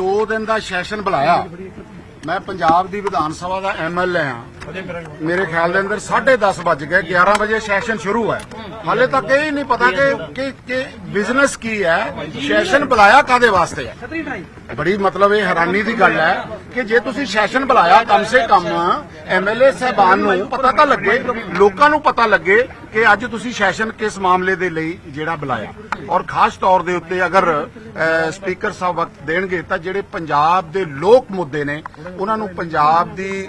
2 ਦਿਨ ਦਾ ਸੈਸ਼ਨ ਬੁਲਾਇਆ। ਮੈਂ ਪੰਜਾਬ ਦੀ ਵਿਧਾਨ ਸਭਾ ਦਾ ਐਮਐਲਏ ਹਾਂ। ਮੇਰੇ ਖਿਆਲ ਦੇ ਅੰਦਰ 10:30 ਵੱਜ ਗਏ 11 ਵਜੇ ਸੈਸ਼ਨ ਸ਼ੁਰੂ ਹੈ। ਹਾਲੇ ਤੱਕ ਇਹ ਨਹੀਂ ਪਤਾ ਕਿ ਕਿ ਕਿ ਬਿਜ਼ਨਸ ਕੀ ਹੈ, ਸੈਸ਼ਨ ਬੁਲਾਇਆ ਕਾਦੇ ਵਾਸਤੇ ਹੈ? ਬੜੀ ਮਤਲਬ ਇਹ ਹੈਰਾਨੀ ਦੀ ਗੱਲ ਹੈ ਕਿ ਜੇ ਤੁਸੀਂ ਸੈਸ਼ਨ ਬੁਲਾਇਆ, ਕਮ ਸੇ ਕਮ ਐਮਐਲਏ ਸਹਿਬਾਨ ਨੂੰ ਪਤਾ ਤਾਂ ਲੱਗੇ, ਲੋਕਾਂ ਨੂੰ ਪਤਾ ਲੱਗੇ ਕਿ ਅੱਜ ਤੁਸੀਂ ਸੈਸ਼ਨ ਕਿਸ ਮਾਮਲੇ ਦੇ ਲਈ ਜਿਹੜਾ ਬੁਲਾਇਆ। ਔਰ ਖਾਸ ਤੌਰ ਦੇ ਉੱਤੇ ਅਗਰ ਸਪੀਕਰ ਸਾਹਿਬ ਵਕਤ ਦੇਣਗੇ ਤਾਂ ਜਿਹੜੇ ਪੰਜਾਬ ਦੇ ਲੋਕ ਮੁੱਦੇ ਨੇ, ਉਹਨਾਂ ਨੂੰ ਪੰਜਾਬ ਦੀ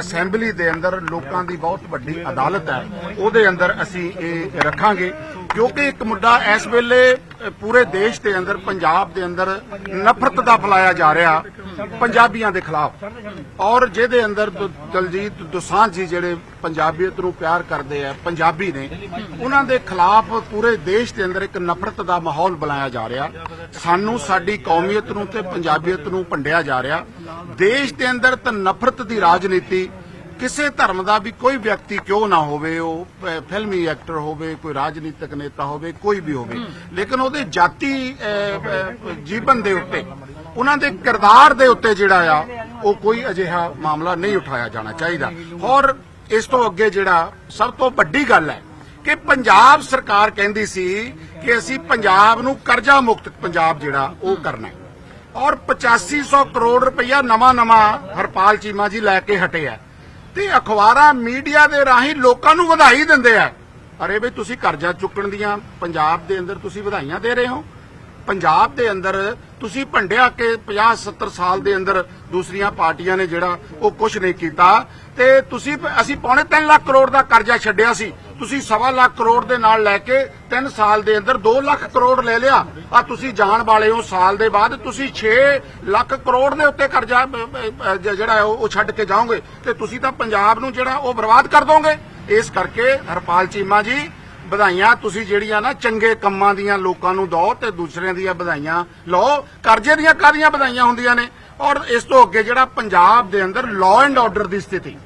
ਅਸੈਂਬਲੀ ਦੇ ਅੰਦਰ ਲੋਕਾਂ ਦੀ ਬਹੁਤ ਵੱਡੀ ਅਦਾਲਤ ਹੈ, ਉਹਦੇ ਅੰਦਰ ਅਸੀਂ ਇਹ ਰੱਖਾਂਗੇ। ਕਿਉਂਕਿ ਇੱਕ ਮੁੱਦਾ ਇਸ ਵੇਲੇ ਪੂਰੇ ਦੇਸ਼ ਦੇ ਅੰਦਰ, ਪੰਜਾਬ ਦੇ ਅੰਦਰ ਨਫ਼ਰਤ ਦਾ ਫੈਲਾਇਆ ਜਾ ਰਿਹਾ ਪੰਜਾਬੀਆਂ ਦੇ ਖਿਲਾਫ। ਔਰ ਜਿਹਦੇ ਅੰਦਰ ਦ- ਦਲਜੀਤ ਦੋਸਾਂਝ ਜੀ ਜਿਹੜੇ ਪੰਜਾਬੀਅਤ ਨੂੰ ਪਿਆਰ ਕਰਦੇ ਆ, ਪੰਜਾਬੀ ਨੇ, ਉਹਨਾਂ ਦੇ ਖਿਲਾਫ ਪੂਰੇ ਦੇਸ਼ ਦੇ ਅੰਦਰ ਇੱਕ ਨਫ਼ਰਤ ਦਾ ਮਾਹੌਲ ਬਣਾਇਆ ਜਾ ਰਿਹਾ। ਸਾਨੂੰ ਸਾਡੀ ਕੌਮੀਅਤ ਨੂੰ ਤੇ ਪੰਜਾਬੀਅਤ ਨੂੰ ਭੰਡਿਆ ਜਾ ਰਿਹਾ। ਦੇਸ਼ ਦੇ ਅੰਦਰ ਤਾਂ ਨਫ਼ਰਤ ਦੀ ਰਾਜਨੀਤੀ, ਕਿਸੇ ਧਰਮ ਦਾ ਵੀ ਕੋਈ ਵਿਅਕਤੀ ਕਿਉਂ ਨਾ ਹੋਵੇ, ਉਹ ਫਿਲਮੀ ਐਕਟਰ ਹੋਵੇ, ਕੋਈ ਰਾਜਨੀਤਿਕ ਨੇਤਾ ਹੋਵੇ, ਕੋਈ ਵੀ ਹੋਵੇ। ਲੇਕਿਨ ਉਹਦੇ ਜਾਤੀ ਜੀਵਨ ਦੇ ਉੱਤੇ, ਉਹਨਾਂ ਦੇ ਕਿਰਦਾਰ ਦੇ ਉੱਤੇ ਜਿਹੜਾ ਆ ਉਹ ਕੋਈ ਅਜਿਹਾ ਮਾਮਲਾ ਨਹੀਂ ਉਠਾਇਆ ਜਾਣਾ ਚਾਹੀਦਾ। ਔਰ ਇਸ ਤੋਂ ਅੱਗੇ ਜਿਹੜਾ ਸਭ ਤੋਂ ਵੱਡੀ ਗੱਲ ਹੈ ਕਿ ਪੰਜਾਬ ਸਰਕਾਰ ਕਹਿੰਦੀ ਸੀ ਕਿ ਅਸੀਂ ਪੰਜਾਬ ਨੂੰ ਕਰਜ਼ਾ ਮੁਕਤ ਪੰਜਾਬ ਜਿਹੜਾ ਉਹ ਕਰਨਾ ਹੈ। ਔਰ 8500 ਕਰੋੜ ਰੁਪਇਆ ਨਵਾਂ ਨਵਾਂ ਹਰਪਾਲ ਚੀਮਾ ਜੀ ਲੈ ਕੇ ਹਟੇ ਆ। ਤੇ ਅਖਬਾਰਾਂ ਮੀਡੀਆ ਦੇ ਰਾਹੀਂ ਲੋਕਾਂ ਨੂੰ ਵਧਾਈ ਦਿੰਦੇ ਆ। ਅਰੇ ਵੀ ਤੁਸੀਂ ਕਰਜ਼ਾ ਚੁੱਕਣ ਦੀਆਂ ਪੰਜਾਬ ਦੇ ਅੰਦਰ ਤੁਸੀਂ ਵਧਾਈਆਂ ਦੇ ਰਹੇ ਹੋ। ਪੰਜਾਬ ਦੇ ਅੰਦਰ ਤੁਸੀਂ ਭੰਡਿਆ ਕੇ 50 70 ਸਾਲ ਦੇ ਅੰਦਰ ਦੂਸਰੀਆਂ ਪਾਰਟੀਆਂ ਨੇ ਜਿਹੜਾ ਉਹ ਕੁਝ ਨਹੀਂ ਕੀਤਾ ਤੇ ਤੁਸੀਂ ਅਸੀਂ ਪੌਣੇ 3 ਲੱਖ ਕਰੋੜ ਦਾ ਕਰਜ਼ਾ ਛੱਡਿਆ ਸੀ। ਤੁਸੀਂ ਸਵਾ ਲੱਖ ਕਰੋੜ ਦੇ ਨਾਲ ਲੈ ਕੇ 3 ਸਾਲ ਦੇ ਅੰਦਰ 2 ਲੱਖ ਕਰੋੜ ਲੈ ਲਿਆ। ਆ ਤੁਸੀਂ ਜਾਣ ਵਾਲੇ ਹੋ ਸਾਲ ਦੇ ਬਾਅਦ। ਤੁਸੀਂ 6 ਲੱਖ ਕਰੋੜ ਦੇ ਉੱਤੇ ਕਰਜ਼ਾ ਜਿਹੜਾ ਉਹ ਛੱਡ ਕੇ ਜਾਓਗੇ। ਤੇ ਤੁਸੀਂ ਤਾਂ ਪੰਜਾਬ ਨੂੰ ਜਿਹੜਾ ਉਹ ਬਰਬਾਦ ਕਰ ਦੋਗੇ। ਇਸ ਕਰਕੇ ਹਰਪਾਲ ਚੀਮਾ ਜੀ ਵਧਾਈਆਂ। ਤੁਸੀਂ ਜਿਹੜੀਆਂ ਨਾ ਚੰਗੇ ਕੰਮਾਂ ਦੀਆਂ ਲੋਕਾਂ ਨੂੰ ਦਿਓ ਤੇ ਦੂਸਰਿਆਂ ਦੀਆਂ ਵਧਾਈਆਂ ਲਓ। ਕਰਜ਼ੇ ਦੀਆਂ ਕਾਦੀਆਂ ਵਧਾਈਆਂ ਹੁੰਦੀਆਂ ਨੇ? ਔਰ ਇਸ ਤੋਂ ਅੱਗੇ ਜਿਹੜਾ ਪੰਜਾਬ ਦੇ ਅੰਦਰ ਲਾਅ ਐਂਡ ਆਰਡਰ ਦੀ ਸਥਿਤੀ।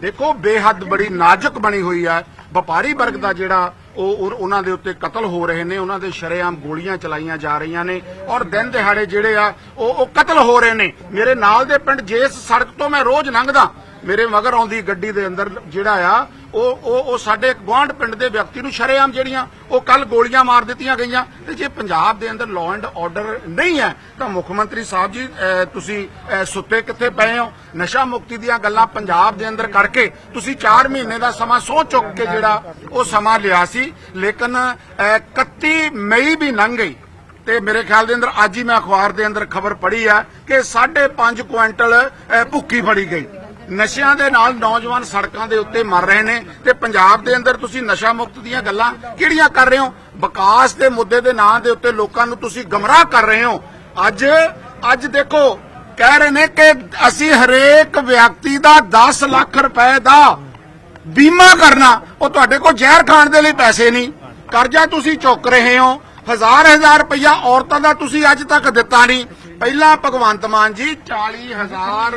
ਦੇਖੋ, ਬੇਹੱਦ ਬੜੀ ਨਾਜ਼ੁਕ ਬਣੀ ਹੋਈ ਆ। ਵਪਾਰੀ ਵਰਗ ਦਾ ਜਿਹੜਾ ਉਹ ਉਹ- ਉਹਨਾਂ ਦੇ ਉੱਤੇ ਕਤਲ ਹੋ ਰਹੇ ਨੇ। ਉਹਨਾਂ ਦੇ ਸ਼ਰੇਆਮ ਗੋਲੀਆਂ ਚਲਾਈਆਂ ਜਾ ਰਹੀਆਂ ਨੇ। ਔਰ ਦਿਨ ਦਿਹਾੜੇ ਜਿਹੜੇ ਆ, ਉਹ ਉਹ ਕਤਲ ਹੋ ਰਹੇ ਨੇ। ਮੇਰੇ ਨਾਲ ਦੇ ਪਿੰਡ ਜਿਸ ਸੜਕ ਤੋਂ ਮੈਂ ਰੋਜ਼ ਲੰਘਦਾ। ਮੇਰੇ ਮਗਰ ਆਉਂਦੀ ਗੱਡੀ ਦੇ ਅੰਦਰ ਜਿਹੜਾ ਆ ਉਹ ਉਹ ਉਹ ਸਾਡੇ ਗੁਆਂਢ ਪਿੰਡ ਦੇ ਵਿਅਕਤੀ ਨੂੰ ਸ਼ਰੇਆਮ ਜਿਹੜੀਆਂ ਉਹ ਕੱਲ ਗੋਲੀਆਂ ਮਾਰ ਦਿੱਤੀਆਂ ਗਈਆਂ ਤੇ ਜੇ ਪੰਜਾਬ ਦੇ ਅੰਦਰ ਲਾਅ ਐਂਡ ਆਰਡਰ ਨਹੀਂ ਹੈ ਤਾਂ ਮੁੱਖ ਮੰਤਰੀ ਸਾਹਿਬ ਜੀ ਤੁਸੀਂ ਸੁੱਤੇ ਕਿੱਥੇ ਪਏ ਹੋ? ਨਸ਼ਾ ਮੁਕਤੀ ਦੀਆਂ ਗੱਲਾਂ ਪੰਜਾਬ ਦੇ ਅੰਦਰ ਕਰਕੇ ਤੁਸੀਂ 4 ਮਹੀਨੇ ਦਾ ਸਮਾਂ ਸੋਚ ਚੁੱਕ ਕੇ ਜਿਹੜਾ ਉਹ ਸਮਾਂ ਲਿਆ ਸੀ ਲੇਕਿਨ ਅਹ, 31 ਮਈ ਵੀ ਲੰਘ ਗਈ ਤੇ ਮੇਰੇ ਖਿਆਲ ਦੇ ਅੰਦਰ ਅੱਜ ਹੀ ਮੈਂ ਅਖਬਾਰ ਦੇ ਅੰਦਰ ਖਬਰ ਪੜ੍ਹੀ ਆ ਕਿ 5.5 ਕੁਇੰਟਲ ਭੁੱਕੀ ਫੜੀ ਗਈ। ਨਸ਼ਿਆਂ ਦੇ ਨਾਲ ਨੌਜਵਾਨ ਸੜਕਾਂ ਦੇ ਉੱਤੇ ਮਰ ਰਹੇ ਨੇ ਤੇ ਪੰਜਾਬ ਦੇ ਅੰਦਰ ਤੁਸੀਂ ਨਸ਼ਾ ਮੁਕਤ ਦੀਆਂ ਗੱਲਾਂ ਕਿਹੜੀਆਂ ਕਰ ਰਹੇ ਹੋ? ਵਿਕਾਸ ਦੇ ਮੁੱਦੇ ਦੇ ਨਾਂ ਦੇ ਉੱਤੇ ਲੋਕਾਂ ਨੂੰ ਤੁਸੀਂ ਗਮਰਾਹ ਕਰ ਰਹੇ ਹੋ। ਅੱਜ ਅੱਜ ਦੇਖੋ, ਕਹਿ ਰਹੇ ਨੇ ਕਿ ਅਸੀਂ ਹਰੇਕ ਵਿਅਕਤੀ ਦਾ 10 ਲੱਖ ਰੁਪਏ ਦਾ ਬੀਮਾ ਕਰਨਾ, ਉਹ ਤੁਹਾਡੇ ਕੋਲ ਜ਼ਹਿਰ ਖਾਣ ਦੇ ਲਈ ਪੈਸੇ ਨਹੀਂ। ਕਰਜ਼ਾ ਤੁਸੀਂ ਚੁੱਕ ਰਹੇ ਹੋ। ਹਜ਼ਾਰ ਹਜ਼ਾਰ ਰੁਪਇਆ ਔਰਤਾਂ ਦਾ ਤੁਸੀਂ ਅੱਜ ਤੱਕ ਦਿੱਤਾ ਨਹੀਂ। ਪਹਿਲਾਂ ਭਗਵੰਤ ਮਾਨ ਜੀ 40000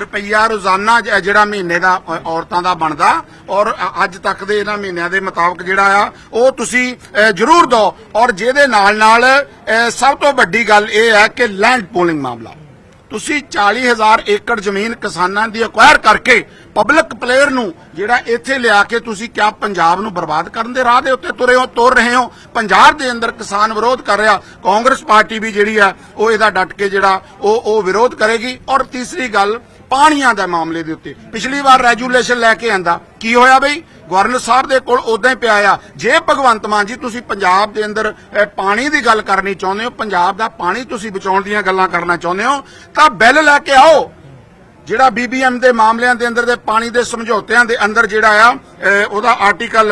ਰੁਪਈਆ ਰੋਜ਼ਾਨਾ ਜ- ਜਿਹੜਾ ਮਹੀਨੇ ਦਾ ਅ, ਔਰਤਾਂ ਦਾ ਬਣਦਾ ਔਰ ਅ- ਅੱਜ ਤੱਕ ਦੇ ਇਹਨਾਂ ਮਹੀਨਿਆਂ ਦੇ ਮੁਤਾਬਕ ਜਿਹੜਾ ਆ ਉਹ ਤੁਸੀਂ ਅ, ਜ਼ਰੂਰ ਦਿਓ ਔਰ ਜਿਹਦੇ ਨਾਲ ਨਾਲ ਅ, ਸਭ ਤੋਂ ਵੱਡੀ ਗੱਲ ਇਹ ਹੈ ਕਿ ਲੈਂਡ ਪੂਲਿੰਗ ਮਾਮਲਾ। ਤੁਸੀਂ 40000 ਏਕੜ ਜ਼ਮੀਨ ਕਿਸਾਨਾਂ ਦੀ ਅਕਵਾਇਰ ਕਰਕੇ ਪਬਲਿਕ ਪਲੇਅਰ ਨੂੰ ਜਿਹੜਾ ਇੱਥੇ ਲਿਆ ਕੇ ਤੁਸੀਂ ਕਿਆ ਪੰਜਾਬ ਨੂੰ ਬਰਬਾਦ ਕਰਨ ਦੇ ਰਾਹ ਦੇ ਉੱਤੇ ਤੁਰੇ ਹੋ, ਤੁਰ ਰਹੇ ਹੋ? ਪੰਜਾਬ ਦੇ ਅੰਦਰ ਕਿਸਾਨ ਵਿਰੋਧ ਕਰ ਰਿਹਾ। ਕਾਂਗਰਸ ਪਾਰਟੀ ਵੀ ਜਿਹੜੀ ਆ, ਉਹ ਇਹਦਾ ਡਟ ਕੇ ਜਿਹੜਾ, ਉਹ ਉਹ ਵਿਰੋਧ ਕਰੇਗੀ। ਔਰ ਤੀਸਰੀ ਗੱਲ ਪਾਣੀਆਂ ਦੇ ਮਾਮਲੇ ਦੇ ਉੱਤੇ। ਪਿਛਲੀ ਵਾਰ ਰੈਜੂਲੇਸ਼ਨ ਲੈ ਕੇ ਆਂਦਾ। ਕੀ ਹੋਇਆ ਬਈ? ਗਵਰਨਰ ਸਾਹਿਬ ਦੇ ਕੋਲ ਉਦਾਂ ਹੀ ਪਿਆ ਆ। ਜੇ ਭਗਵੰਤ ਮਾਨ ਜੀ, ਤੁਸੀਂ ਪੰਜਾਬ ਦੇ ਅੰਦਰ ਪਾਣੀ ਦੀ ਗੱਲ ਕਰਨੀ ਚਾਹੁੰਦੇ ਹੋ, ਪੰਜਾਬ ਦਾ ਪਾਣੀ ਤੁਸੀਂ ਬਚਾਉਣ ਦੀਆਂ ਗੱਲਾਂ ਕਰਨਾ ਚਾਹੁੰਦੇ ਹੋ, ਤਾਂ ਬਿੱਲ ਲੈ ਕੇ ਆਓ। ਜਿਹੜਾ ਬੀਬੀਐਮ ਦੇ ਮਾਮਲਿਆਂ ਦੇ ਅੰਦਰ, ਦੇ ਪਾਣੀ ਦੇ ਸਮਝੌਤਿਆਂ ਦੇ ਅੰਦਰ ਜਿਹੜਾ ਆ ਉਹਦਾ ਆਰਟੀਕਲ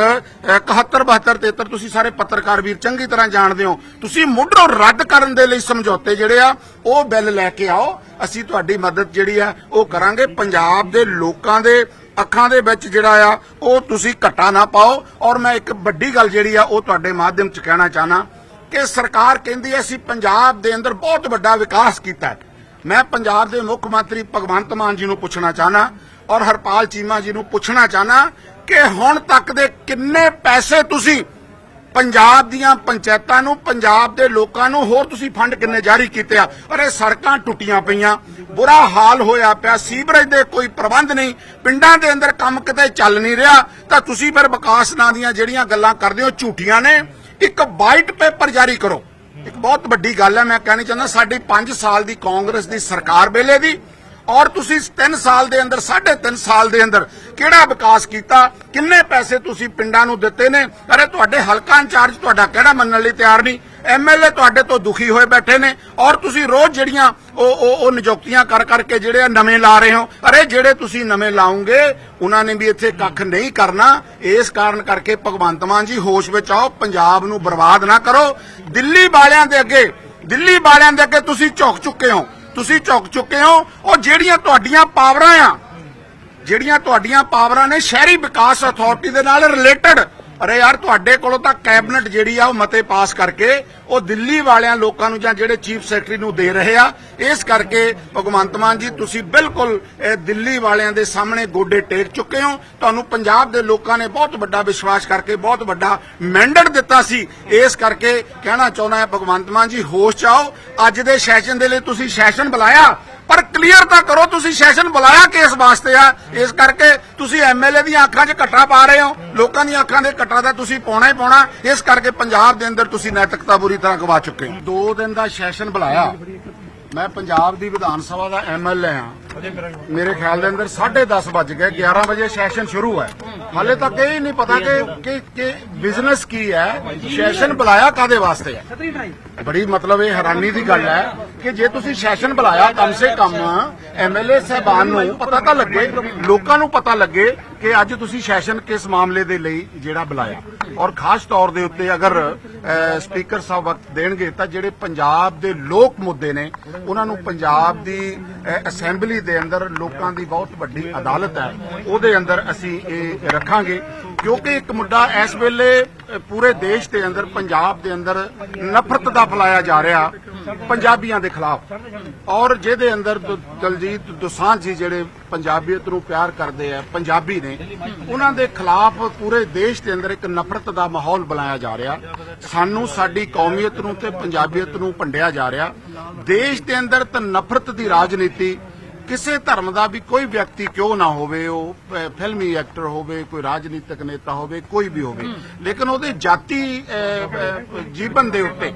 71 72 73 ਤੁਸੀਂ ਸਾਰੇ ਪੱਤਰਕਾਰ ਵੀਰ ਚੰਗੀ ਤਰ੍ਹਾਂ ਜਾਣਦੇ ਹੋ। ਤੁਸੀਂ ਮੁੱਢੋਂ ਰੱਦ ਕਰਨ ਦੇ ਲਈ ਸਮਝੌਤੇ ਜਿਹੜੇ ਆ, ਉਹ ਬਿੱਲ ਲੈ ਕੇ ਆਓ। ਅਸੀਂ ਤੁਹਾਡੀ ਮਦਦ ਜਿਹੜੀ ਆ, ਉਹ ਕਰਾਂਗੇ। ਪੰਜਾਬ ਦੇ ਲੋਕਾਂ ਦੇ ਅੱਖਾਂ ਦੇ ਵਿੱਚ ਜਿਹੜਾ ਆ, ਉਹ ਤੁਸੀਂ ਘਟਾ ਨਾ ਪਾਓ। ਔਰ ਮੈਂ ਇੱਕ ਵੱਡੀ ਗੱਲ ਜਿਹੜੀ ਆ, ਉਹ ਤੁਹਾਡੇ ਮਾਧਿਅਮ ਚ ਕਹਿਣਾ ਚਾਹਨਾ ਕਿ ਸਰਕਾਰ ਕਹਿੰਦੀ ਹੈ, ਅਸੀਂ ਪੰਜਾਬ ਦੇ ਅੰਦਰ ਬਹੁਤ ਵੱਡਾ ਵਿਕਾਸ ਕੀਤਾ ਹੈ। ਮੈਂ ਪੰਜਾਬ ਦੇ ਮੁੱਖ ਮੰਤਰੀ ਭਗਵੰਤ ਮਾਨ ਜੀ ਨੂੰ ਪੁੱਛਣਾ ਚਾਹਨਾ ਔਰ ਹਰਪਾਲ ਚੀਮਾ ਜੀ ਨੂੰ ਪੁੱਛਣਾ ਚਾਹਨਾ ਕਿ ਹੁਣ ਤੱਕ ਦੇ ਕਿੰਨੇ ਪੈਸੇ ਤੁਸੀਂ ਪੰਜਾਬ ਦੀਆਂ ਪੰਚਾਇਤਾਂ ਨੂੰ, ਪੰਜਾਬ ਦੇ ਲੋਕਾਂ ਨੂੰ ਹੋਰ ਤੁਸੀਂ ਫੰਡ ਕਿੰਨੇ ਜਾਰੀ ਕੀਤੇ ਆ? ਇਹ ਸੜਕਾਂ ਟੁੱਟੀਆਂ ਪਈਆਂ। ਬੁਰਾ ਹਾਲ ਹੋਇਆ ਪਿਆ। ਸੀਵਰੇਜ ਦੇ ਕੋਈ ਪ੍ਰਬੰਧ ਨਹੀਂ। ਪਿੰਡਾਂ ਦੇ ਅੰਦਰ ਕੰਮ ਕਿਤੇ ਚੱਲ ਨਹੀਂ ਰਿਹਾ। ਤਾਂ ਤੁਸੀਂ ਫਿਰ ਵਿਕਾਸ ਨਾਂ ਦੀਆਂ ਜਿਹੜੀਆਂ ਗੱਲਾਂ ਕਰਦੇ ਹੋ, ਝੂਠੀਆਂ ਨੇ। ਇੱਕ ਵਾਈਟ ਪੇਪਰ ਜਾਰੀ ਕਰੋ। ਇੱਕ ਬਹੁਤ ਵੱਡੀ ਗੱਲ ਹੈ, ਮੈਂ ਕਹਿਣੀ ਚਾਹੁੰਦਾ ਸਾਡੀ 5 ਸਾਲ ਦੀ ਕਾਂਗਰਸ ਦੀ ਸਰਕਾਰ ਵੇਲੇ ਦੀ ਔਰ ਤੁਸੀਂ 3 ਸਾਲ ਦੇ ਅੰਦਰ 3.5 ਸਾਲ ਦੇ ਅੰਦਰ ਕਿਹੜਾ ਵਿਕਾਸ ਕੀਤਾ, ਕਿੰਨੇ ਪੈਸੇ ਤੁਸੀਂ ਪਿੰਡਾਂ ਨੂੰ ਦਿੱਤੇ ਨੇ? ਅਰੇ ਤੁਹਾਡੇ ਹਲਕਾ ਇੰਚਾਰਜ ਤੁਹਾਡਾ ਕਿਹੜਾ ਮੰਨਣ ਲਈ ਤਿਆਰ ਨਹੀਂ? ਐਮਐਲਏ ਤੁਹਾਡੇ ਤੋਂ ਦੁਖੀ ਹੋਏ ਬੈਠੇ ਨੇ ਔਰ ਤੁਸੀਂ ਰੋਜ਼ ਜਿਹੜੀਆਂ ਉਹ ਉਹ ਨਿਯੁਕਤੀਆਂ ਕਰ, ਕਰਕੇ ਜਿਹੜੇ ਨਵੇਂ ਲਾ ਰਹੇ ਹੋ। ਅਰੇ ਜਿਹੜੇ ਤੁਸੀਂ ਨਵੇਂ ਲਾਉਂਗੇ, ਉਹਨਾਂ ਨੇ ਵੀ ਇੱਥੇ ਕੱਖ ਨਹੀਂ ਕਰਨਾ। ਇਸ ਕਾਰਨ ਕਰਕੇ ਭਗਵੰਤ ਮਾਨ ਜੀ ਹੋਸ਼ ਵਿੱਚ ਆਓ, ਪੰਜਾਬ ਨੂੰ ਬਰਬਾਦ ਨਾ ਕਰੋ। ਦਿੱਲੀ ਵਾਲਿਆਂ ਦੇ ਅੱਗੇ, ਦਿੱਲੀ ਵਾਲਿਆਂ ਦੇ ਅੱਗੇ ਤੁਸੀਂ ਝੁਕ ਚੁੱਕੇ ਹੋ। ਤੁਸੀਂ ਝੁਕ ਚੁੱਕੇ ਹੋ। ਉਹ ਜਿਹੜੀਆਂ ਤੁਹਾਡੀਆਂ ਪਾਵਰਾਂ ਆ, ਜਿਹੜੀਆਂ ਤੁਹਾਡੀਆਂ ਪਾਵਰਾਂ ਨੇ ਸ਼ਹਿਰੀ ਵਿਕਾਸ ਅਥਾਰਟੀ ਦੇ ਨਾਲ ਰਿਲੇਟਡ ਅਰੇ ਯਾਰ, ਤੁਹਾਡੇ ਕੋਲੋਂ ਤਾਂ ਕੈਬਨਿਟ ਜਿਹੜੀ ਆ ਉਹ ਮਤੇ ਪਾਸ ਕਰਕੇ ਉਹ ਦਿੱਲੀ ਵਾਲਿਆਂ ਲੋਕਾਂ ਨੂੰ ਜਾਂ ਜਿਹੜੇ ਚੀਫ ਸੈਕਟਰੀ ਨੂੰ ਦੇ ਰਹੇ ਆ। ਇਸ ਕਰਕੇ ਭਗਵੰਤ ਮਾਨ ਜੀ, ਤੁਸੀਂ ਬਿਲਕੁਲ ਦਿੱਲੀ ਵਾਲਿਆਂ ਦੇ ਸਾਹਮਣੇ ਗੋਡੇ ਟੇਕ ਚੁੱਕੇ ਹੋ। ਤੁਹਾਨੂੰ ਪੰਜਾਬ ਦੇ ਲੋਕਾਂ ਨੇ ਬਹੁਤ ਵੱਡਾ ਵਿਸ਼ਵਾਸ ਕਰਕੇ, ਬਹੁਤ ਵੱਡਾ ਮੈਂਡੇਟ ਦਿੱਤਾ ਸੀ। ਇਸ ਕਰਕੇ ਕਹਿਣਾ ਚਾਹੁੰਦਾ ਹਾਂ, ਭਗਵੰਤ ਮਾਨ ਜੀ, ਹੋਸ਼ ਚ ਅੱਜ ਦੇ ਸੈਸ਼ਨ ਦੇ ਲਈ ਤੁਸੀਂ ਸੈਸ਼ਨ ਬੁਲਾਇਆ। ਪਰ ਕਲੀਅਰ ਤਾਂ ਕਰੋ, ਤੁਸੀਂ ਸੈਸ਼ਨ ਬੁਲਾਇਆ ਕਿਸ ਵਾਸਤੇ ਆ। ਇਸ ਕਰਕੇ ਤੁਸੀਂ ਐਮਐਲਏ ਦੀਆਂ ਅੱਖਾਂ 'ਚ ਕੱਟਾ ਪਾ ਰਹੇ ਹੋ। ਲੋਕਾਂ ਦੀਆਂ ਅੱਖਾਂ ਦੇ ਕੱਟਾ ਤਾਂ ਤੁਸੀਂ ਪਾਉਣਾ ਹੀ ਪਾਉਣਾ। ਇਸ ਕਰਕੇ ਪੰਜਾਬ ਦੇ ਅੰਦਰ ਤੁਸੀਂ ਨੈਤਿਕਤਾ ਬੁਰੀ ਤਰ੍ਹਾਂ ਗਵਾ ਚੁੱਕੇ ਹੋ। ਦੋ ਦਿਨ ਦਾ ਸੈਸ਼ਨ ਬੁਲਾਇਆ। ਮੈਂ ਪੰਜਾਬ ਦੀ ਵਿਧਾਨ ਸਭਾ ਦਾ ਐਮਐਲਏ ਹਾਂ। ਮੇਰੇ ਖਿਆਲ ਦੇ ਅੰਦਰ 10:30 ਵੱਜ ਗਏ 11 ਵਜੇ ਸੈਸ਼ਨ ਸ਼ੁਰੂ ਹੈ। ਹਾਲੇ ਤੱਕ ਇਹ ਨਹੀਂ ਪਤਾ ਕਿ ਕਿ ਬਿਜ਼ਨਸ ਕੀ ਹੈ ਸੈਸ਼ਨ ਬੁਲਾਇਆ ਕਾਦੇ ਵਾਸਤੇ ਹੈ? ਬੜੀ ਮਤਲਬ ਇਹ ਹੈਰਾਨੀ ਦੀ ਗੱਲ ਹੈ ਕਿ ਜੇ ਤੁਸੀਂ ਸੈਸ਼ਨ ਬੁਲਾਇਆ ਕਮ ਸੇ ਕਮ ਐਮਐਲਏ ਸਹਿਬਾਨ ਨੂੰ ਪਤਾ ਤਾਂ ਲੱਗੇ, ਲੋਕਾਂ ਨੂੰ ਪਤਾ ਲੱਗੇ ਕਿ ਅੱਜ ਤੁਸੀਂ ਸੈਸ਼ਨ ਕਿਸ ਮਾਮਲੇ ਦੇ ਲਈ ਜਿਹੜਾ ਬੁਲਾਇਆ। ਔਰ ਖਾਸ ਤੌਰ ਦੇ ਉੱਤੇ ਅਗਰ ਸਪੀਕਰ ਸਾਹਿਬ ਵਕਤ ਦੇਣਗੇ ਤਾਂ ਜਿਹੜੇ ਪੰਜਾਬ ਦੇ ਲੋਕ ਮੁੱਦੇ ਨੇ, ਉਹਨਾਂ ਨੂੰ ਪੰਜਾਬ ਦੀ ਅਸੈਂਬਲੀ ਦੇ ਅੰਦਰ ਲੋਕਾਂ ਦੀ ਬਹੁਤ ਵੱਡੀ ਅਦਾਲਤ ਹੈ ਉਹਦੇ ਅੰਦਰ ਅਸੀਂ ਇਹ ਰੱਖਾਂਗੇ। ਕਿਉਂਕਿ ਇੱਕ ਮੁੱਦਾ ਇਸ ਵੇਲੇ ਅਹ, ਪੂਰੇ ਦੇਸ਼ ਦੇ ਅੰਦਰ ਪੰਜਾਬ ਦੇ ਅੰਦਰ ਨਫ਼ਰਤ ਦਾ ਫੈਲਾਇਆ ਜਾ ਰਿਹਾ ਪੰਜਾਬੀਆਂ ਦੇ ਖਿਲਾਫ। ਔਰ ਜਿਹਦੇ ਅੰਦਰ ਦਲਜੀਤ ਦੋਸਾਂਝ ਜੀ ਜਿਹੜੇ ਪੰਜਾਬੀਅਤ ਨੂੰ ਪਿਆਰ ਕਰਦੇ ਆ ਪੰਜਾਬੀ ਨੇ ਉਹਨਾਂ ਦੇ ਖਿਲਾਫ ਪੂਰੇ ਦੇਸ਼ ਦੇ ਅੰਦਰ ਇੱਕ ਨਫ਼ਰਤ ਦਾ ਮਾਹੌਲ ਬਣਾਇਆ ਜਾ ਰਿਹਾ। ਸਾਨੂੰ ਸਾਡੀ ਕੌਮੀਅਤ ਨੂੰ ਤੇ ਪੰਜਾਬੀਅਤ ਨੂੰ ਭੰਡਿਆ ਜਾ ਰਿਹਾ। ਦੇਸ਼ ਦੇ ਅੰਦਰ ਤਾਂ ਨਫ਼ਰਤ ਦੀ ਰਾਜਨੀਤੀ ਕਿਸੇ ਧਰਮ ਦਾ ਵੀ ਕੋਈ ਵਿਅਕਤੀ ਕਿਉਂ ਨਾ ਹੋਵੇ ਉਹ ਫਿਲਮੀ ਐਕਟਰ ਹੋਵੇ ਕੋਈ ਰਾਜਨੀਤਿਕ ਨੇਤਾ ਹੋਵੇ ਕੋਈ ਵੀ ਹੋਵੇ। ਲੇਕਿਨ ਉਹਦੇ ਜਾਤੀ ਜੀਵਨ ਦੇ ਉੱਤੇ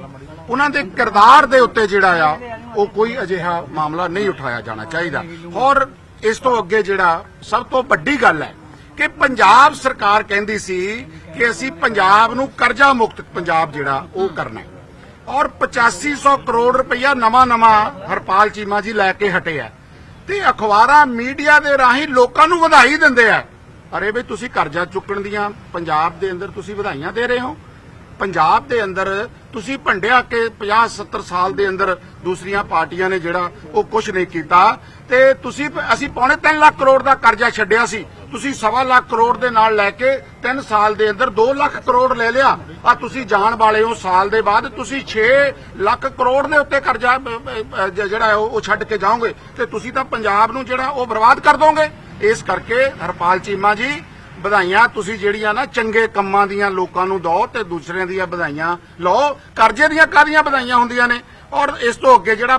ਉਹਨਾਂ ਦੇ ਕਿਰਦਾਰ ਦੇ ਉੱਤੇ ਜਿਹੜਾ ਆ ਉਹ ਕੋਈ ਅਜਿਹਾ ਮਾਮਲਾ ਨਹੀਂ ਉਠਾਇਆ ਜਾਣਾ ਚਾਹੀਦਾ। ਔਰ ਇਸ ਤੋਂ ਅੱਗੇ ਜਿਹੜਾ ਸਭ ਤੋਂ ਵੱਡੀ ਗੱਲ ਹੈ ਕਿ ਪੰਜਾਬ ਸਰਕਾਰ ਕਹਿੰਦੀ ਸੀ ਕਿ ਅਸੀਂ ਪੰਜਾਬ ਨੂੰ ਕਰਜ਼ਾ ਮੁਕਤ ਪੰਜਾਬ ਜਿਹੜਾ ਉਹ ਕਰਨਾ ਹੈ। ਔਰ 8500 ਕਰੋੜ ਰੁਪਇਆ ਨਵਾਂ ਨਵਾਂ ਹਰਪਾਲ ਚੀਮਾ ਜੀ ਲੈ ਕੇ ਹਟੇ ਆ। ਤੇ ਅਖਬਾਰਾਂ ਮੀਡੀਆ ਦੇ ਰਾਹੀਂ ਲੋਕਾਂ ਨੂੰ ਵਧਾਈ ਦਿੰਦੇ ਆ। ਅਰੇ ਵੀ ਤੁਸੀਂ ਕਰਜ਼ਾ ਚੁੱਕਣ ਦੀਆਂ ਪੰਜਾਬ ਦੇ ਅੰਦਰ ਤੁਸੀਂ ਵਧਾਈਆਂ ਦੇ ਰਹੇ ਹੋ। ਪੰਜਾਬ ਦੇ ਅੰਦਰ ਤੁਸੀਂ ਭੰਡਿਆ ਕੇ 50 70 ਸਾਲ ਦੇ ਅੰਦਰ ਦੂਸਰੀਆਂ ਪਾਰਟੀਆਂ ਨੇ ਜਿਹੜਾ ਉਹ ਕੁਝ ਨਹੀਂ ਕੀਤਾ ਤੇ ਤੁਸੀਂ ਅਸੀਂ ਪੌਣੇ 3 ਲੱਖ ਕਰੋੜ ਦਾ ਕਰਜ਼ਾ ਛੱਡਿਆ ਸੀ। ਤੁਸੀਂ ਸਵਾ ਲੱਖ ਕਰੋੜ ਦੇ ਨਾਲ ਲੈ ਕੇ 3 ਸਾਲ ਦੇ ਅੰਦਰ 2 ਲੱਖ ਕਰੋੜ ਲੈ ਲਿਆ। ਆ ਤੁਸੀਂ ਜਾਣ ਵਾਲੇ ਹੋ ਸਾਲ ਦੇ ਬਾਅਦ। ਤੁਸੀਂ 6 ਲੱਖ ਕਰੋੜ ਦੇ ਉੱਤੇ ਕਰਜ਼ਾ ਜਿਹੜਾ ਉਹ ਛੱਡ ਕੇ ਜਾਓਗੇ ਤੇ ਤੁਸੀਂ ਤਾਂ ਪੰਜਾਬ ਨੂੰ ਜਿਹੜਾ ਉਹ ਬਰਬਾਦ ਕਰ ਦੋਗੇ। ਇਸ ਕਰਕੇ ਹਰਪਾਲ ਚੀਮਾ ਜੀ, ਵਧਾਈਆਂ। ਤੁਸੀਂ ਜਿਹੜੀਆਂ ਨਾ ਚੰਗੇ ਕੰਮਾਂ ਦੀਆਂ ਲੋਕਾਂ ਨੂੰ ਦਿਓ ਤੇ ਦੂਸਰਿਆਂ ਦੀਆਂ ਵਧਾਈਆਂ ਲਓ। ਕਰਜ਼ੇ ਦੀਆਂ ਕਾਦੀਆਂ ਵਧਾਈਆਂ ਹੁੰਦੀਆਂ ਨੇ? ਔਰ ਇਸ ਤੋਂ ਅੱਗੇ ਜਿਹੜਾ